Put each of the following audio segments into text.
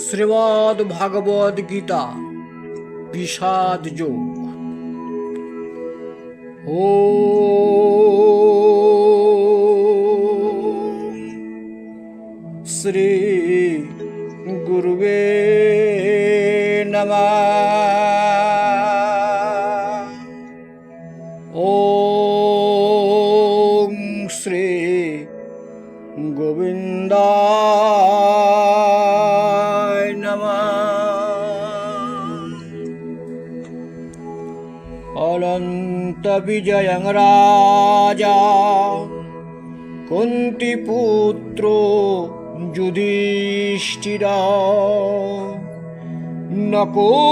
শ্রীমদ ভাগবত গীতা বিষাদ যোগ ও শ্রী গুরুবে নমঃ ॐ श्री गोविन्दाय अनन्तविजयं राजा कुन्तिपुत्रो युधिष्ठिरा नकुलसहदेवश्च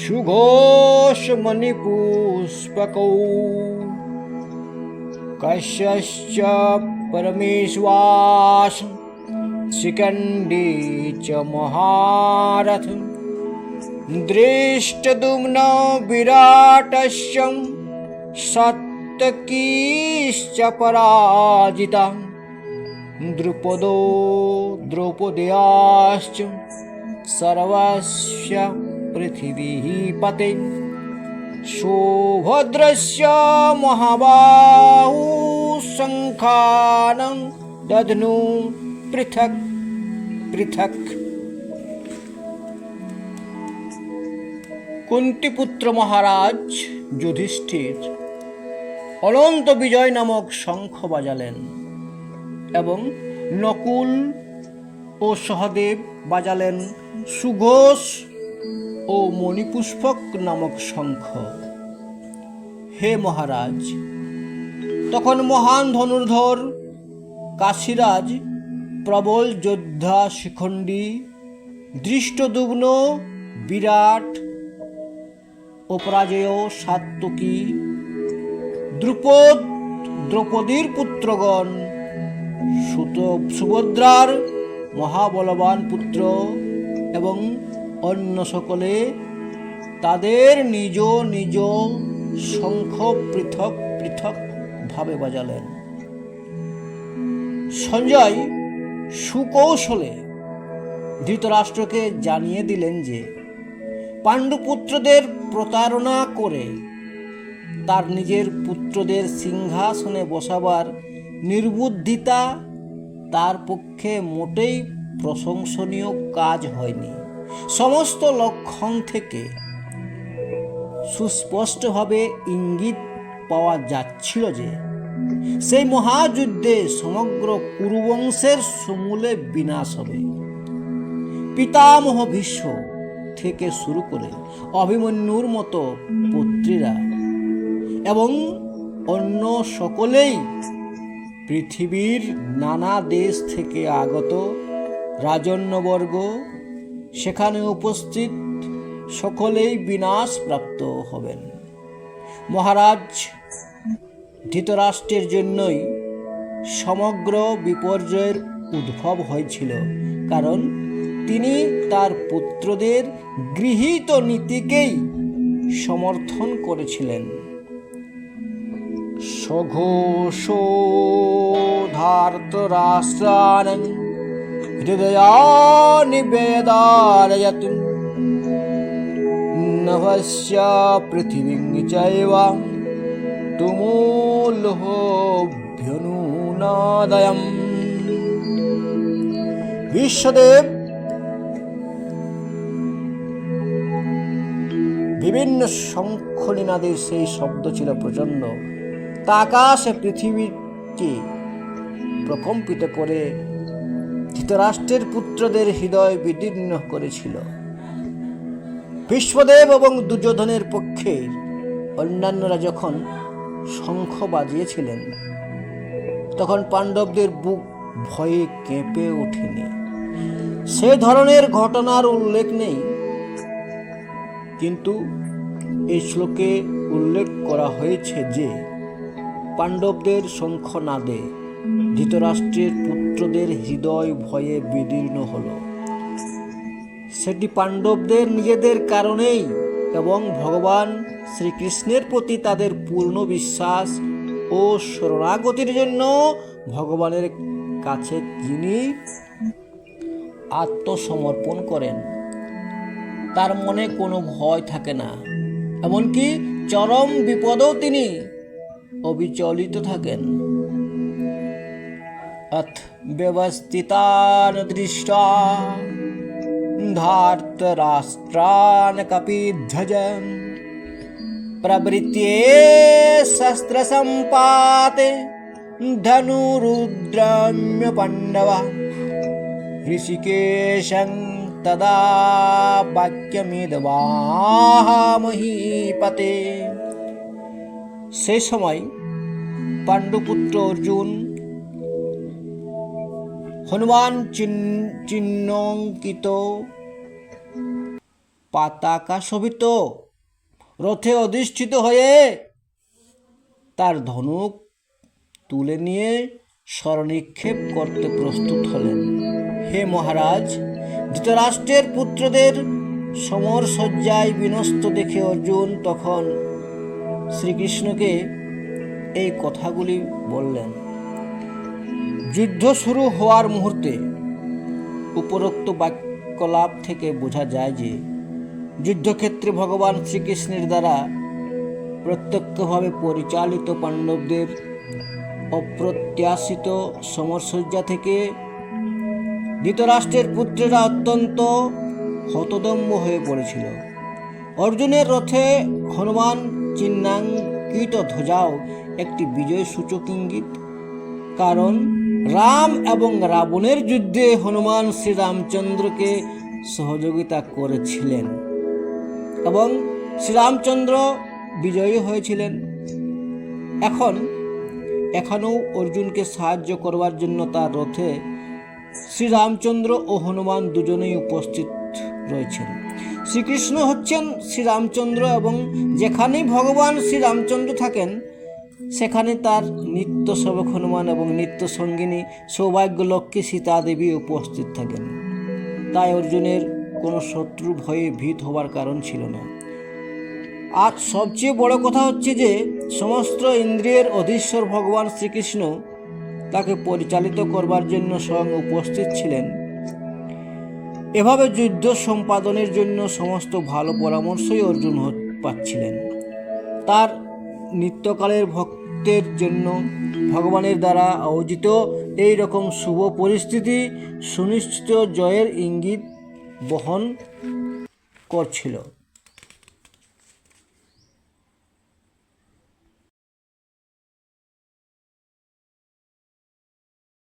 सुघोषमणिपुष्पकौ कश्यश्च परमेश्वास शिखण्डी च महारथ दृष्टदुम्न विराटश्च सत्तकीश्च पराजिता द्रुपदो द्रौपद्याश्च सर्वस्य पृथिवीः पते सुभद्रस्य महाबाहु शङ्खानं दध्नु पृथक् पृथक् কুন্তিপুত্র মহারাজ যুধিষ্ঠির অনন্ত বিজয় নামক শঙ্খ বাজালেন এবং নকুল ও সহদেব বাজালেন সুঘোষ ও মণিপুষ্পক নামক শঙ্খ। হে মহারাজ, তখন মহান ধনুর্ধর কাশীরাজ, প্রবল যোদ্ধা শিখণ্ডী দৃষ্টদুগ্ন বিরাট অপরাজেয় সাত্তকী দ্রুপদ, দ্রৌপদীর পুত্রগণ, সুত, সুভদ্রার মহাবলবান পুত্র এবং অন্য সকলে তাদের নিজ নিজ শঙ্খ পৃথক পৃথক ভাবে বাজালেন। সঞ্জয় সুকৌশলে ধৃতরাষ্ট্রকে জানিয়ে দিলেন যে পাণ্ডুপুত্রদের প্রতারণা করে তার নিজের পুত্রদের সিংহাসনে বসাবার নির্বুদ্ধিতা তার পক্ষে মোটেই প্রশংসনীয় কাজ হয়নি। সমস্ত লক্ষণ থেকে সুস্পষ্টভাবে ইঙ্গিত পাওয়া যাচ্ছিল যে, সেই মহাযুদ্ধে সমগ্র কুরুবংশের সমূলে বিনাশ হবে। পিতামহ ভীষ্ম থেকে শুরু করে অভিমন্যুর মতো পুত্রীরা এবং অন্য সকলেই পৃথিবীর নানা দেশ থেকে আগত রাজন্যবর্গ, সেখানে উপস্থিত সকলেই বিনাশ প্রাপ্ত হবেন। মহারাজ ধৃতরাষ্ট্রের জন্যই সমগ্র বিপর্যয়ের উদ্ভব হয়েছিল, কারণ তিনি তার পুত্রদের গৃহীত নীতিকেই সমর্থন করেছিলেন। সঘোষোধার্তরাষ্ট্রান হৃদয়ানি বেদারয়ত নভস্য পৃথিবীং চৈব তুমূলভ্যনুনাদয়ম বিশ্বদেব বিভিন্ন শঙ্খনীনাদের সেই শব্দ ছিল প্রচণ্ড। তা আকাশে পৃথিবীকে প্রকম্পিত করে ধৃতরাষ্ট্রের পুত্রদের হৃদয় বিদীর্ণ করেছিল। বিশ্বদেব এবং দুর্যোধনের পক্ষে অন্যান্যরা যখন শঙ্খ বাজিয়েছিলেন, তখন পাণ্ডবদের বুক ভয়ে কেঁপে ওঠেনি। সে ধরনের ঘটনার উল্লেখ নেই। কিন্তু এই শ্লোকে উল্লেখ করা হয়েছে যে পাণ্ডবদের শঙ্খনাদে ধৃতরাষ্ট্রের পুত্রদের হৃদয় ভয়ে বিদীর্ণ হল। সেটি পাণ্ডবদের নিজেদের কারণেই এবং ভগবান শ্রীকৃষ্ণের প্রতি তাদের পূর্ণ বিশ্বাস ও শরণাগতির জন্য ভগবানের কাছে যিনি আত্মসমর্পণ করেন। তার মনে কোনো ভয় থাকে না এমনকি চরম বিপদেও তিনি অবিচলিত থাকেন अथ व्यवस्थितान् दृष्ट्वा धार्तराष्ट्रान् कपिध्वजम् प्रवृत्ये शस्त्रसम्पाते धनुरुद्रम्य पाण्डव ऋषिकेशं तदा সে সময় পাণ্ডুপুত্র অর্জুন হনুমান চিহ্ন- চিহ্নঙ্কিত পাতাকা শোভিত রথে অধিষ্ঠিত হয়ে তার ধনুক তুলে নিয়ে স্মরণিক্ষেপ করতে প্রস্তুত হলেন। হে মহারাজ ধৃতরাষ্ট্রের পুত্রদের সমর সজ্জায় বিনষ্ট দেখে অর্জুন তখন শ্রীকৃষ্ণকে এই কথাগুলি বললেন। যুদ্ধ শুরু হওয়ার মুহূর্তে উপরোক্ত বাক্যলাভ থেকে বোঝা যায় যে যুদ্ধক্ষেত্রে ভগবান শ্রীকৃষ্ণের দ্বারা প্রত্যক্ষভাবে পরিচালিত পাণ্ডবদের অপ্রত্যাশিত সমরসজ্জা থেকে ধৃতরাষ্ট্রের পুত্রেরা অত্যন্ত হতদম্ব হয়ে পড়েছিল। অর্জুনের রথে হনুমান চিহ্নাঙ্কিত ধ্বজাও একটি বিজয় সূচক ইঙ্গিত। কারণ রাম এবং রাবণের যুদ্ধে হনুমান শ্রীরামচন্দ্রকে সহযোগিতা করেছিলেন এবং শ্রীরামচন্দ্র বিজয়ী হয়েছিলেন। এখন, এখানেও অর্জুনকে সাহায্য করবার জন্য তার রথে শ্রীরামচন্দ্র ও হনুমান দুজনেই উপস্থিত রয়েছেন। শ্রীকৃষ্ণ হচ্ছেন শ্রীরামচন্দ্র এবং যেখানেই ভগবান শ্রীরামচন্দ্র থাকেন, সেখানে তার নিত্য সেবক হনুমান এবং নিত্য সঙ্গিনী সৌভাগ্য লক্ষ্মী সীতা দেবী উপস্থিত থাকেন। তাই অর্জুনের কোনো শত্রু ভয়ে ভীত হবার কারণ ছিল না। আর সবচেয়ে বড় কথা হচ্ছে যে, সমস্ত ইন্দ্রিয়ের অধীশ্বর ভগবান শ্রীকৃষ্ণ তাকে পরিচালিত করবার জন্য স্বয়ং উপস্থিত ছিলেন। এভাবে যুদ্ধ সম্পাদনের জন্য সমস্ত ভালো পরামর্শই অর্জুন পাচ্ছিলেন। তার নিত্যকালের ভক্তের জন্য ভগবানের দ্বারা আয়োজিত এই রকম শুভ পরিস্থিতি সুনিশ্চিত জয়ের ইঙ্গিত বহন করছিল।